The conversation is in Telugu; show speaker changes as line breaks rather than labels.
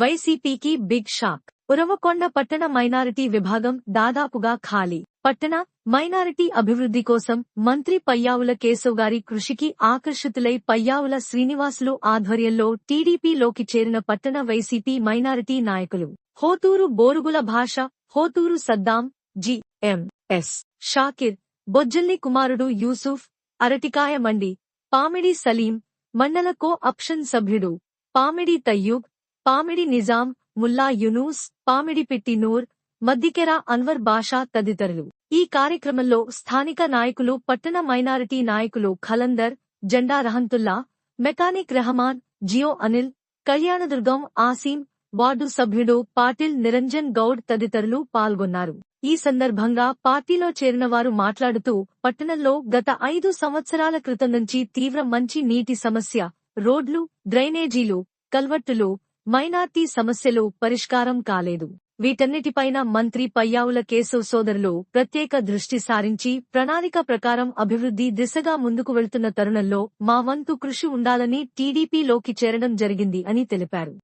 వైసీపీకి బిగ్ షాక్. ఉరవకొండ పట్టణ మైనారిటీ విభాగం దాదాపుగా ఖాళీ. పట్టణ మైనారిటీ అభివృద్ధి కోసం మంత్రి పయ్యావుల కేశవ్ గారి కృషికి ఆకర్షితులై పయ్యావుల శ్రీనివాసులు ఆధ్వర్యంలో టీడీపీలోకి చేరిన పట్టణ వైసీపీ మైనారిటీ నాయకులు Hoturu Borugula Basha Hoturu Saddam G. M. S. Shakir బొజ్జల్ని కుమారుడు యూసుఫ్ అరటికాయ మండి పామిడి సలీం మండల కో అప్షన్ సభ్యుడు పామిడి తయ్యూబ్ పామిడి నిజాం ముల్లా యునూస్ పామిడిపిట్టి నూర్ మద్దికెర అన్వర్ బాషా తదితరులు. ఈ కార్యక్రమంలో స్థానిక నాయకులు పట్టణ మైనారిటీ నాయకులు ఖలందర్ జెండా రహంతుల్లా మెకానిక్ రెహమాన్ జియో అనిల్ కళ్యాణదుర్గం ఆసీం వార్డు సభ్యుడు పాటిల్ నిరంజన్ గౌడ్ తదితరులు పాల్గొన్నారు. ఈ సందర్భంగా పార్టీలో చేరిన వారు మాట్లాడుతూ పట్టణంలో గత ఐదు సంవత్సరాల క్రితం నుంచి తీవ్ర మంచి నీటి సమస్య రోడ్లు డ్రైనేజీలు కల్వట్టులు మైనార్టీ సమస్యలు పరిష్కారం కాలేదు. వీటన్నిటిపైన మంత్రి పయ్యావుల కేశవ్ సోదరులు ప్రత్యేక దృష్టి సారించి ప్రణాళిక ప్రకారం అభివృద్ధి దిశగా ముందుకు వెళ్తున్న తరుణంలో మా వంతు కృషి ఉండాలని టీడీపీలోకి చేరడం జరిగింది అని తెలిపారు.